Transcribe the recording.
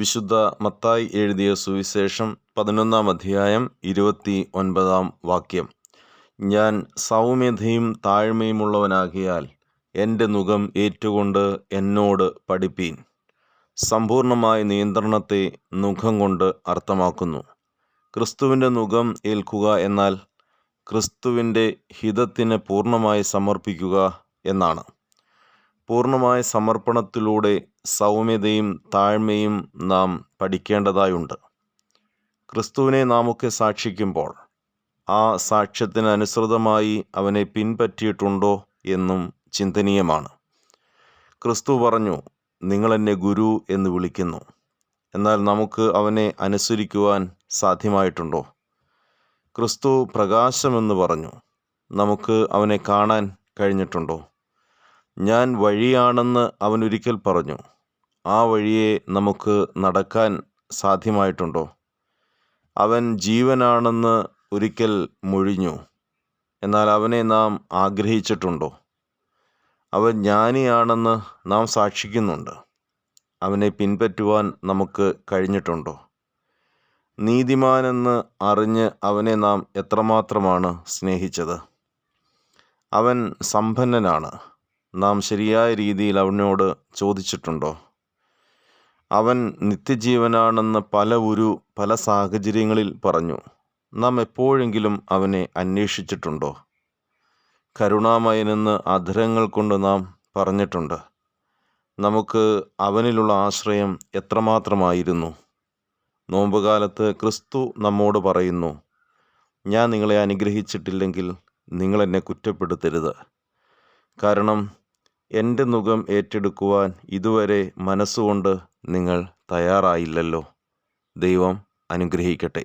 വിശുദ്ധ മത്തായി എഴുതിയ സുവിശേഷം പതിനൊന്നാം അധ്യായം ഇരുപത്തി ഒൻപതാം വാക്യം. ഞാൻ സൗമ്യതയും താഴ്മയുമുള്ളവനാകിയാൽ എന്റെ മുഖം ഏറ്റുകൊണ്ട് എന്നോട് പഠിപ്പീൻ. സമ്പൂർണമായ നിയന്ത്രണത്തെ മുഖം കൊണ്ട് അർത്ഥമാക്കുന്നു. ക്രിസ്തുവിന്റെ മുഖം ഏൽക്കുക എന്നാൽ ക്രിസ്തുവിന്റെ ഹിതത്തിന് പൂർണമായി സമർപ്പിക്കുക എന്നാണ്. പൂർണമായ സമർപ്പണത്തിലൂടെ സൗമ്യതയും താഴ്മയും നാം പഠിക്കേണ്ടതായുണ്ട്. ക്രിസ്തുവിനെ നാമൊക്കെ സാക്ഷിക്കുമ്പോൾ ആ സാക്ഷ്യത്തിനനുസൃതമായി അവനെ പിൻപറ്റിയിട്ടുണ്ടോ എന്നും ചിന്തനീയമാണ്. ക്രിസ്തു പറഞ്ഞു നിങ്ങൾ എന്നെ ഗുരു എന്ന് വിളിക്കുന്നു. എന്നാൽ നമുക്ക് അവനെ അനുസരിക്കുവാൻ സാധ്യമായിട്ടുണ്ടോ? ക്രിസ്തു പ്രകാശമെന്ന് പറഞ്ഞു നമുക്ക് അവനെ കാണാൻ കഴിഞ്ഞിട്ടുണ്ടോ? ഞാൻ വഴിയാണെന്ന് അവൻ ഒരിക്കൽ പറഞ്ഞു. ആ വഴിയെ നമുക്ക് നടക്കാൻ സാധ്യമായിട്ടുണ്ടോ? അവൻ ജീവനാണെന്ന് ഒരിക്കൽ മൊഴിഞ്ഞു. എന്നാൽ അവനെ നാം ആഗ്രഹിച്ചിട്ടുണ്ടോ? അവൻ ജ്ഞാനിയാണെന്ന് നാം സാക്ഷിക്കുന്നുണ്ട്. അവനെ പിൻപറ്റുവാൻ നമുക്ക് കഴിഞ്ഞിട്ടുണ്ടോ? നീതിമാനെന്ന് അറിഞ്ഞ് അവനെ നാം എത്രമാത്രമാണ് സ്നേഹിച്ചത്? അവൻ സമ്പന്നനാണ്. നാം ശരിയായ രീതിയിൽ അവനോട് ചോദിച്ചിട്ടുണ്ടോ? അവൻ നിത്യജീവനാണെന്ന് പല ഒരു പല സാഹചര്യങ്ങളിൽ പറഞ്ഞു. നാം എപ്പോഴെങ്കിലും അവനെ അന്വേഷിച്ചിട്ടുണ്ടോ? കരുണാമയനെന്ന് അധരങ്ങൾ കൊണ്ട് നാം പറഞ്ഞിട്ടുണ്ട്. നമുക്ക് അവനിലുള്ള ആശ്രയം എത്രമാത്രമായിരുന്നു? നോമ്പുകാലത്ത് ക്രിസ്തു നമ്മോട് പറയുന്നു ഞാൻ നിങ്ങളെ അനുഗ്രഹിച്ചിട്ടില്ലെങ്കിൽ നിങ്ങളെന്നെ കുറ്റപ്പെടുത്തരുത്. കാരണം എന്റെ മുഖം ഏറ്റെടുക്കുവാൻ ഇതുവരെ മനസ്സുകൊണ്ട് നിങ്ങൾ തയ്യാറായില്ലല്ലോ. ദൈവം അനുഗ്രഹിക്കട്ടെ.